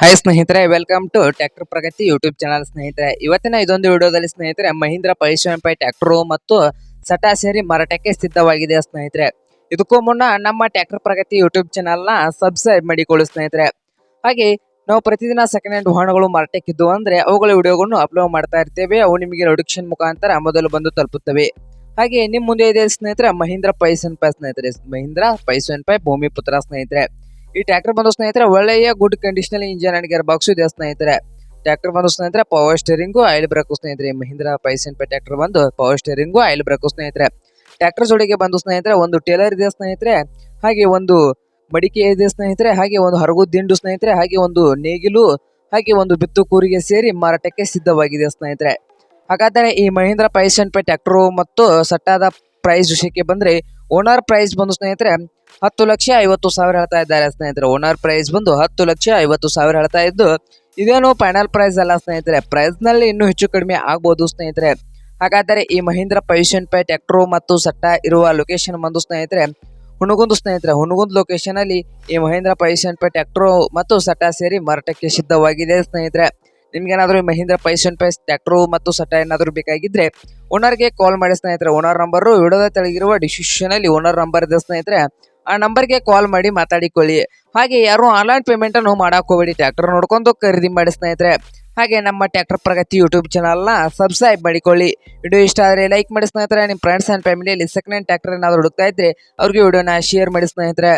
Hi ಸ್ನೇಹಿತರೆ welcome to tractor Pragati YouTube channel ಸ್ನೇಹಿತರೆ. ಇವತ್ತಿನ ಇದೊಂದು ವಿಡಿಯೋದಲ್ಲಿ ಸ್ನೇಹಿತರೆ, ಮಹೀಂದ್ರ ಪೈಶನ್ ಪೈ ಟ್ರ್ಯಾಕ್ಟರ್ ಮತ್ತು ಸಟಾ ಸೇರಿ ಮಾರಾಟಕ್ಕೆ ಸಿದ್ಧವಾಗಿದೆ ಸ್ನೇಹಿತರೆ. ಇದಕ್ಕೂ ಮುನ್ನ ನಮ್ಮ ಟ್ರ್ಯಾಕ್ಟರ್ ಪ್ರಗತಿ ಯೂಟ್ಯೂಬ್ ಚಾನಲ್ನ ಸಬ್ಸ್ಕ್ರೈಬ್ ಮಾಡಿಕೊಳ್ಳಿ ಸ್ನೇಹಿತರೆ. ಹಾಗೆ, ನಾವು ಪ್ರತಿದಿನ ಸೆಕೆಂಡ್ ಹ್ಯಾಂಡ್ ವಾಹನಗಳು ಮಾರಾಟಕ್ಕಿದ್ದು ಅಂದ್ರೆ ಅವುಗಳ ವಿಡಿಯೋಗಳನ್ನು ಅಪ್ಲೋಡ್ ಮಾಡ್ತಾ ಇರ್ತೇವೆ. ಅವು ನಿಮಗೆ ನೋಟಿಫಿಕೇಶನ್ ಮುಖಾಂತರ ಮೊದಲು ಬಂದು ತಲುಪುತ್ತವೆ. ಹಾಗೆ ನಿಮ್ಮ ಮುಂದೆ ಇದೆ ಸ್ನೇಹಿತರೆ, ಮಹೀಂದ್ರ ಪೈಸನ್ ಪೈ ಸ್ನೇಹಿತರೆ. ಮಹೀಂದ್ರ ಪೈಸನ್ ಪೈ ಭೂಮಿ ಪುತ್ರ ಸ್ನೇಹಿತರೆ. ಈ ಟ್ರ್ಯಾಕ್ಟರ್ ಬಂದು ಸ್ನೇಹಿತರೆ, ಒಳ್ಳೆಯ good condition engine and gear box ಇದೆ ಸ್ನೇಹಿತರೆ. ಟ್ರ್ಯಾಕ್ಟರ್ ಬಂದು ಸ್ನೇಹಿತರೆ ಪವರ್ ಸ್ಟೇರಿಂಗು ಆಯಿಲ್ ಬ್ರೇಕ್ ಸ್ನೇಹಿತರೆ. ಮಹಿಂದ್ರಾ ಪೈಸನ್ ಪೈ ಟ್ರ್ಯಾಕ್ಟರ್ ಬಂದು ಪವರ್ ಸ್ಟೇರಿಂಗು ಆಯಿಲ್ ಬ್ರೇಕ್ ಸ್ನೇಹಿತರೆ. ಟ್ರ್ಯಾಕ್ಟರ್ ಜೋಡಿಗೆ ಬಂದು ಸ್ನೇಹಿತರೆ, ಒಂದು ಟೇಲರ್ ಇದೆ ಸ್ನೇಹಿತರೆ. ಹಾಗೆ ಒಂದು ಮಡಿಕೆ ಇದೆ ಸ್ನೇಹಿತರೆ, ಹಾಗೆ ಒಂದು ಹರಗು ದಿಂಡು ಸ್ನೇಹಿತರೆ, ಹಾಗೆ ಒಂದು ನೇಗಿಲು, ಹಾಗೆ ಒಂದು ಬಿತ್ತು ಕೂರಿಗೆ ಸೇರಿ ಮಾರಾಟಕ್ಕೆ ಸಿದ್ಧವಾಗಿದೆ ಸ್ನೇಹಿತರೆ. ಹಾಗಾದರೆ ಈ ಮಹೀಂದ್ರ ಪೈಸನ್ ಪೈ ಟ್ರ್ಯಾಕ್ಟರ್ ಮತ್ತು ಸಟ್ಟಾದ ಪ್ರೈಸ್ ವಿಷಯಕ್ಕೆ ಬಂದರೆ ಓನರ್ ಪ್ರೈಸ್ ಬಂದು ಸ್ನೇಹಿತರೆ ಹತ್ತು ಲಕ್ಷ ಐವತ್ತು ಸಾವಿರ ಹೇಳ್ತಾ ಇದ್ದಾರೆ ಸ್ನೇಹಿತರೆ. ಓನರ್ ಪ್ರೈಸ್ ಬಂದು ಹತ್ತು ಲಕ್ಷ ಐವತ್ತು ಸಾವಿರ ಹೇಳ್ತಾ ಇದ್ದು, ಇದೇನು ಫೈನಲ್ ಪ್ರೈಸ್ ಅಲ್ಲ ಸ್ನೇಹಿತರೆ. ಪ್ರೈಸ್ನಲ್ಲಿ ಇನ್ನೂ ಹೆಚ್ಚು ಕಡಿಮೆ ಆಗ್ಬೋದು ಸ್ನೇಹಿತರೆ. ಹಾಗಾದರೆ ಈ ಮಹೀಂದ್ರ ಪೈಶನ್ ಪೈ ಟ್ರ್ಯಾಕ್ಟರ್ ಮತ್ತು ಸಟ್ಟ ಇರುವ ಲೊಕೇಶನ್ ಬಂದು ಸ್ನೇಹಿತರೆ, ಹುಣಗುಂದು ಸ್ನೇಹಿತರೆ, ಹುಣಗುಂದ್ ಲೊಕೇಶನ್ ಅಲ್ಲಿ ಈ ಮಹೇಂದ್ರ ಪೈಸನ್ ಪೈ ಟ್ರ್ಯಾಕ್ಟರ್ ಮತ್ತು ಸಟ್ಟ ಸೇರಿ ಮಾರಾಟಕ್ಕೆ ಸಿದ್ಧವಾಗಿದೆ ಸ್ನೇಹಿತರೆ. ನಿಮ್ಗೇನಾದರೂ ಈ ಮಹೀಂದ್ರ ಪೈಸನ್ ಪೈ ಟ್ರ್ಯಾಕ್ಟರ್ ಮತ್ತು ಸಟ್ಟ ಏನಾದರೂ ಬೇಕಾಗಿದ್ರೆ ಓನರ್ಗೆ ಕಾಲ್ ಮಾಡಿ ಸ್ನೇಹಿತರೆ. ಓನರ್ ನಂಬರ್ ವಿಡಿಯೋದ ತೆಳಗಿರುವ ಡಿಸ್ಕ್ರಿಪ್ಷನ್ ಅಲ್ಲಿ ಓನರ್ ನಂಬರ್ ಇದೆ ಸ್ನೇಹಿತರೆ. ಆ ನಂಬರ್ಗೆ ಕಾಲ್ ಮಾಡಿ ಮಾತಾಡಿಕೊಳ್ಳಿ. ಹಾಗೆ ಯಾರು ಆನ್ಲೈನ್ ಪೇಮೆಂಟ್ ಅನ್ನು ಮಾಡಕ್ ಹೋಗಬೇಡಿ ಟ್ರ್ಯಾಕ್ಟರ್ ನೋಡ್ಕೊಂಡು ಖರೀದಿ ಮಾಡಿ ಸ್ನೇಹಿತರೆ. ಹಾಗೆ ನಮ್ಮ ಟ್ರ್ಯಾಕ್ಟರ್ ಪ್ರಗತಿ ಯೂಟ್ಯೂಬ್ ಚಾನಲ್ನ ಸಬ್ಸ್ಕ್ರೈಬ್ ಮಾಡಿಕೊಳ್ಳಿ. ವಿಡಿಯೋ ಇಷ್ಟ ಆದರೆ ಲೈಕ್ ಮಾಡಿ ಸ್ನೇಹಿತರೆ. ನಿಮ್ಮ ಫ್ರೆಂಡ್ಸ್ ಆ್ಯಂಡ್ ಫ್ಯಾಮಿಲಿಯಲ್ಲಿ ಸೆಕೆಂಡ್ ಹ್ಯಾಂಡ್ ಟ್ರ್ಯಾಕ್ಟರ್ ಏನಾದರೂ ಹುಡುಕ್ತಾ ಇದ್ರೆ ಅವ್ರಿಗೆ ವಿಡಿಯೋನ ಶೇರ್ ಮಾಡಿ ಸ್ನೇಹಿತರೆ.